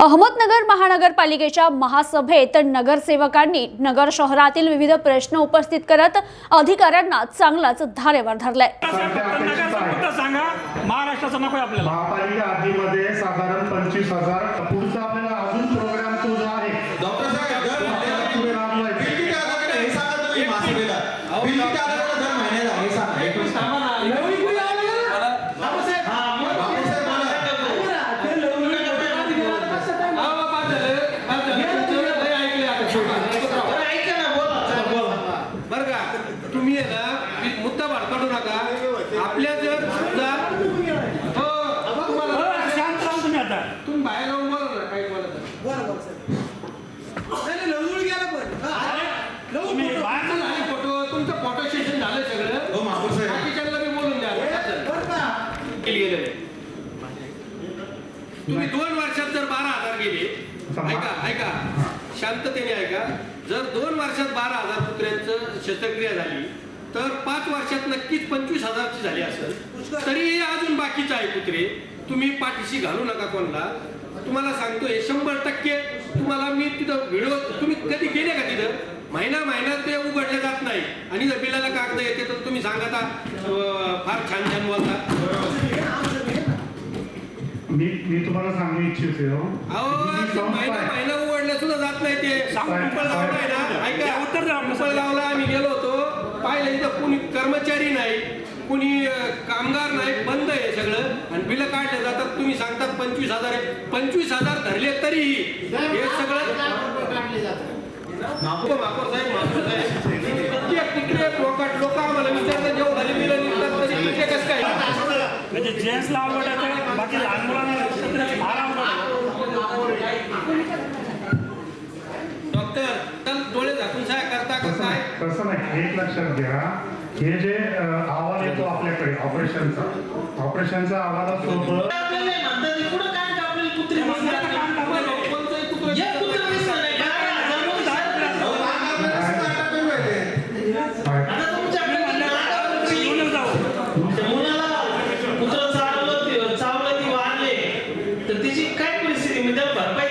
अहमदनगर महानगरपालिकेच्या महासभेत नगरसेवकांनी नगर शहरातील विविध प्रश्न उपस्थित करत अधिकाऱ्यांना चांगलाच धारेवर धरलाय. महाराष्ट्राचा नको आपल्याला महापालिका हद्दीमध्ये साधारण पंचवीस हजार. पुढचा आपल्याला अजून प्रोग्राम तो जो आहे डॉक्टर साहेब पुढे किती हे सांगा तुम्ही महासभेला किती दर महिन्याला हे सांगा एक मिनिट थांबा ना. हा, मग बापू साहेब बोला. बरं, ऐका ना, बोला. चला, बोला. बर का तुम्ही आहे ना मी मुद्दा भडकाडू नका आपल्या जर समजा हो. तुम्हाला हो, शांत राहा तुम्ही आता. तुम्ही बाहेर जाऊन बोला ना काही बोला तर. तुम्ही बाहेर आता झाले फोटो. तुमचं फोटो सेशन झालं सगळं. हो, महापौर साहेब. बाकीच्यांना मी बोलून द्या. गेलेलं. तुम्ही दोन वर्षात जर बारा हजार गेले ऐका ऐका. शांततेने ऐका जर दोन वर्षात बारा हजार कुत्र्यांचं शस्त्रक्रिया झाली तर पाच वर्षात नक्कीच पंचवीस हजारची झाली असेल. तरी अजून बाकीचे आहे कुत्रे तुम्ही पाठीशी घालू नका कोणाला. तुम्हाला सांगतो हे शंभर टक्के तुम्हाला मी तिथं व्हिडिओ तुम्ही कधी गेले का तिथं? महिना महिना ते उघडले जात नाही. आणि जर बिलाला कागद येते तर तुम्ही सांगा फार छान छान बोलता. मी मी तुम्हाला सांगू इच्छितो अहो ही महिना आहे. महिना जात नाही ते. सांग, पिंपळ लावलाय ना. ऐका. या उत्तर द्या आपलं. पिंपळ लावला आम्ही गेलो होतो. पाहिलं इथं कुणी कर्मचारी नाही कुणी कामगार नाही बंद आहे सगळं. आणि बिलं काढले जातात. तुम्ही सांगतात पंचवीस हजार पंचवीस हजार धरले तरीही हे सगळं माफो माफो साहेब माफो साहेब. तिकडे लोक लोक आम्हाला विचारतात जेव्हा झाले बिलं निघतात तरी इतके कसं काय? म्हणजे जेंट्सला आहे बाकी लहान मुलांना फार आहे. डॉक्टर चल डोळे झाकून साय करता का तसं काय नाही तसं नाही एक लक्षात घ्या. हे जे अहवाल येतो आपल्याकडे ऑपरेशनचा ऑपरेशनचा अहवालासोबत